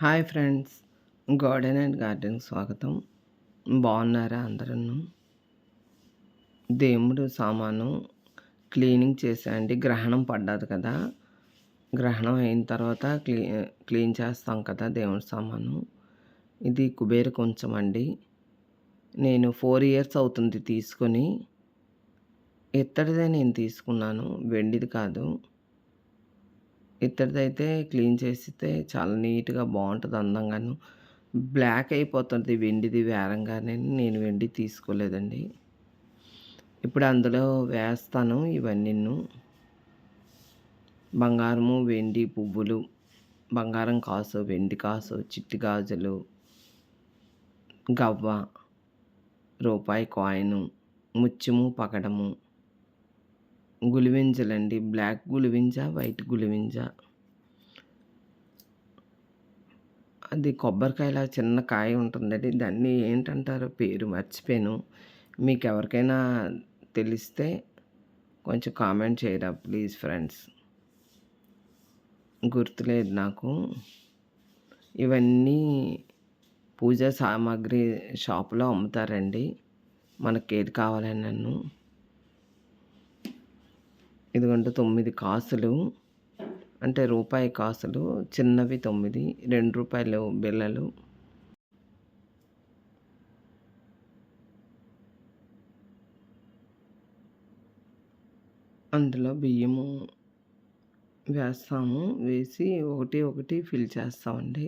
Hi friends garden and garden స్వాగతం. బాగున్నారా అందరూ దేవుడు సామాను క్లీనింగ్ చేసేయండి గ్రహణం పడ్డది కదా. గ్రహణం అయిన తర్వాత క్లీ క్లీన్ చేస్తాం కదా దేవుడి సామాను. ఇది కుబేర కొంచెం అండి. నేను ఫోర్ ఇయర్స్ అవుతుంది తీసుకొని. ఇత్తడిదే నేను తీసుకున్నాను వెండిది కాదు. ఇత్తడిదైతే క్లీన్ చేస్తే చాలా నీట్‌గా బాగుంటుంది అందంగాను. బ్లాక్ అయిపోతుంది వెండిది వేరంగానే నేను వెండి తీసుకోలేదండి. ఇప్పుడు అందులో వేస్తాను ఇవన్నీను. బంగారము, వెండి పువ్వులు, బంగారం కాసు, వెండి కాసు, చిట్టి గాజులు, గవ్వ, రూపాయి కాయిను, ముత్యము, పగడము. గులివింజలండి బ్లాక్ గులివింజ వైట్ గులివింజ అది కొబ్బరికాయలా చిన్న కాయ ఉంటుందండి. దాన్ని ఏంటంటారు పేరు మర్చిపోయాను. మీకు ఎవరికైనా తెలిస్తే కొంచెం కామెంట్ చేయరా ప్లీజ్ ఫ్రెండ్స్. గుర్తులేదు నాకు. ఇవన్నీ పూజా సామాగ్రి షాప్లో అమ్ముతారండి. మనకి ఏది కావాలని నన్ను. ఇదిగోండి తొమ్మిది కాసులు. అంటే రూపాయి కాసులు చిన్నవి తొమ్మిది రెండు రూపాయలు బిళ్ళలు. అందులో బియ్యము వేస్తాము వేసి ఒకటి ఒకటి ఫిల్ చేస్తామండి.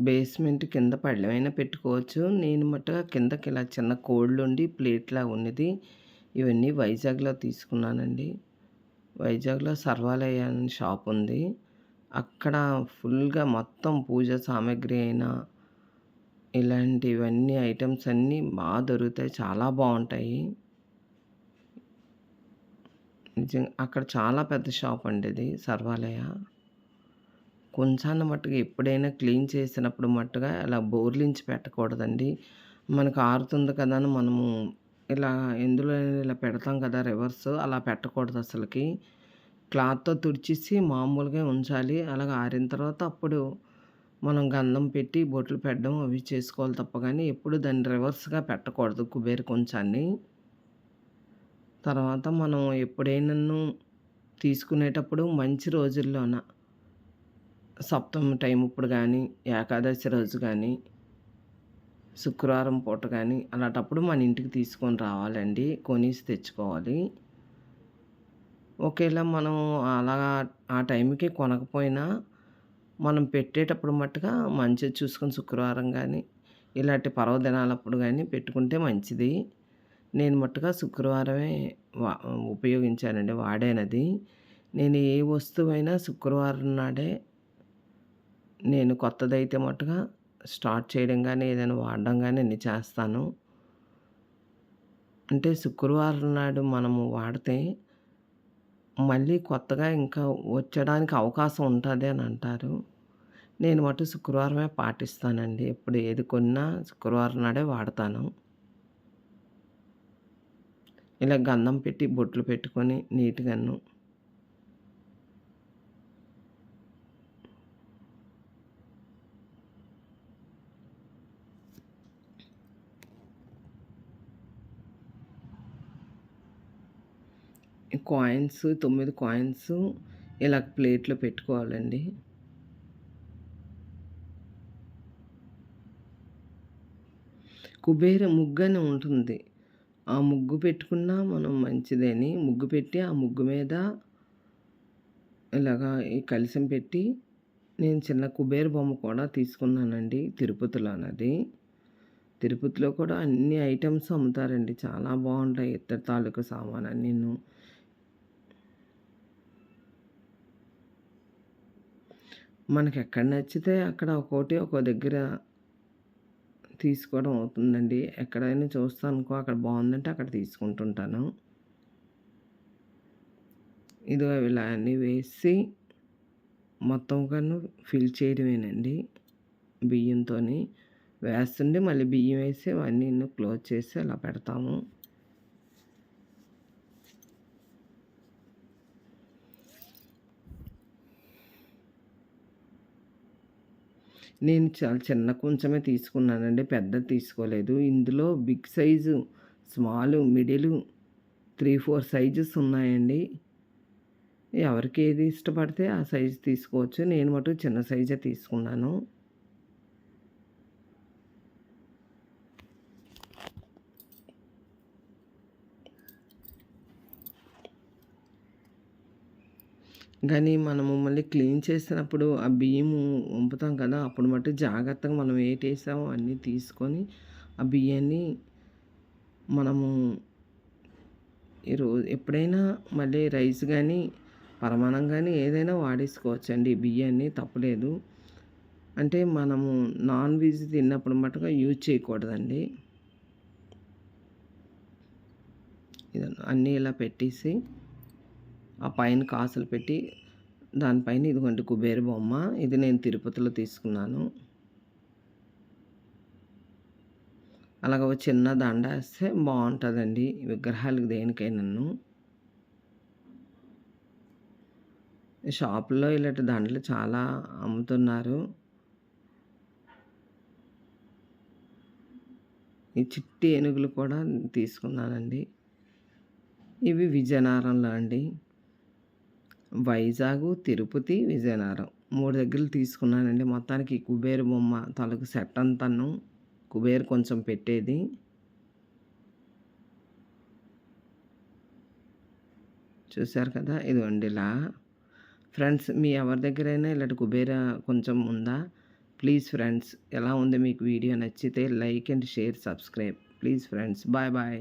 బేస్మెంట్ కింద పళ్ళమైనా పెట్టుకోవచ్చు. నేను మట్టుగా కిందకి ఇలా చిన్న కోళ్ళు ఉండి ప్లేట్లా ఉన్నది. ఇవన్నీ వైజాగ్లో తీసుకున్నానండి. వైజాగ్లో సర్వాలయ అని షాప్ ఉంది. అక్కడ ఫుల్గా మొత్తం పూజ సామాగ్రి అయినా ఇలాంటివన్నీ ఐటమ్స్ అన్నీ బాగా దొరుకుతాయి. చాలా బాగుంటాయి. నిజంగా అక్కడ చాలా పెద్ద షాప్ అండి ఇది సర్వాలయ. కొంచాన్న మట్టుగా ఎప్పుడైనా క్లీన్ చేసినప్పుడు మట్టుగా అలా బోర్లించి పెట్టకూడదండి. మనకు ఆరుతుంది కదా అని మనము ఇలా ఎందులో ఇలా పెడతాం కదా రివర్స్ అలా పెట్టకూడదు అసలుకి. క్లాత్తో తుడిచేసి మామూలుగా ఉంచాలి. అలాగే ఆరిన తర్వాత అప్పుడు మనం గంధం పెట్టి బొట్లు పెట్టడం అవి చేసుకోవాలి తప్ప కానీ ఎప్పుడు దాన్ని రివర్స్గా పెట్టకూడదు కుబేర కొంచాన్ని. తర్వాత మనం ఎప్పుడైనా తీసుకునేటప్పుడు మంచి రోజుల్లోన సప్తమి టైం ఇప్పుడు కానీ ఏకాదశి రోజు కానీ శుక్రవారం పూట కానీ అలాంటప్పుడు మన ఇంటికి తీసుకొని రావాలండి. కొనేసి తెచ్చుకోవాలి. ఒకేలా మనం అలా ఆ టైంకి కొనకపోయినా మనం పెట్టేటప్పుడు మట్టుగా మంచిగా చూసుకొని శుక్రవారం కానీ ఇలాంటి పర్వదినాలప్పుడు కానీ పెట్టుకుంటే మంచిది. నేను మట్టుగా శుక్రవారమే వా ఉపయోగించానండి వాడేనది. నేను ఏ వస్తువైనా శుక్రవారం నాడే నేను కొత్తదైతే మట్టుగా స్టార్ట్ చేయడం కానీ ఏదైనా వాడడం కానీ అన్నీ చేస్తాను. అంటే శుక్రవారం నాడు మనము వాడితే మళ్ళీ కొత్తగా ఇంకా వచ్చడానికి అవకాశం ఉంటుంది అని అంటారు. నేను మటు శుక్రవారమే పాటిస్తానండి. ఎప్పుడు ఏది కొన్నా శుక్రవారం నాడే వాడతాను. ఇలా గంధం పెట్టి బొట్లు పెట్టుకొని నీట్గాను కాయిన్స్ తొమ్మిది కాయిన్స్ ఇలా ప్లేట్లో పెట్టుకోవాలండి. కుబేర ముగ్గు అని ఉంటుంది. ఆ ముగ్గు పెట్టుకున్నా మనం మంచిదని. ముగ్గు పెట్టి ఆ ముగ్గు మీద ఇలాగా ఈ కలిసం పెట్టి నేను చిన్న కుబేర బొమ్మ కూడా తీసుకున్నానండి తిరుపతిలో అన్నది తిరుపతిలో కూడా అన్ని ఐటమ్స్ అమ్ముతారండి. చాలా బాగుంటాయి ఇతర తాలూకు సామాన్ నేను మనకి ఎక్కడ నచ్చితే అక్కడ ఒక్కోటి ఒక్కో దగ్గర తీసుకోవడం అవుతుందండి. ఎక్కడైనా చూస్తాను అనుకో అక్కడ బాగుందంటే అక్కడ తీసుకుంటుంటాను. ఇది ఇలా అన్నీ వేసి మొత్తం కన్నా ఫిల్ చేయడమేనండి. బియ్యంతో వేస్తుండే మళ్ళీ బియ్యం వేసి అవన్నీ క్లోజ్ చేసి అలా పెడతాము. నేను చాలా చిన్న కొంచెమే తీసుకున్నానండి. పెద్దది తీసుకోలేదు. ఇందులో big size, small, middle three four sizes ఉన్నాయండి. ఎవరికి ఏది ఇష్టపడితే ఆ సైజు తీసుకోవచ్చు. నేను మటు చిన్న సైజే తీసుకున్నాను. కానీ మనము మళ్ళీ క్లీన్ చేసినప్పుడు ఆ బియ్యము వంపుతాం కదా! అప్పుడు మటుకు జాగ్రత్తగా మనం ఏటేసామో అన్నీ తీసుకొని ఆ బియ్యాన్ని మనము ఈరోజు ఎప్పుడైనా మళ్ళీ రైస్ కానీ పరమాన్నం కానీ ఏదైనా వాడేసుకోవచ్చండి ఈ బియ్యాన్ని తప్పలేదు అంటే మనము నాన్ వెజ్ తిన్నప్పుడు మటుగా యూజ్ చేయకూడదండి. ఇది అన్నీ ఇలా పెట్టేసి ఆ పైన కాసులు పెట్టి దానిపైన ఇదిగోండి కుబేర బొమ్మ. ఇది నేను తిరుపతిలో తీసుకున్నాను. అలాగ ఒక చిన్న దండేస్తే బాగుంటుందండి విగ్రహాలకు దేనికైనాను. షాపుల్లో ఇలాంటి దండలు చాలా అమ్ముతున్నారు. ఈ చిట్టి ఏనుగులు కూడా తీసుకున్నానండి. ఇవి విజయనగరంలో అండి. వైజాగ్ తిరుపతి, విజయనగరం మూడు దగ్గరలు తీసుకున్నానండి. మొత్తానికి కుబేర బొమ్మ తాలూకు సెట్ అంతాను. కుబేర్ కొంచెం పెట్టేది. చూసారు కదా! ఇదిగోండి ఇలా. ఫ్రెండ్స్ మీ ఎవరి దగ్గరైనా ఇలాంటి కుబేర కొంచెం ఉందా? ప్లీజ్ ఫ్రెండ్స్ ఎలా ఉంది మీకు వీడియో నచ్చితే like and share, subscribe. Please friends. Bye bye.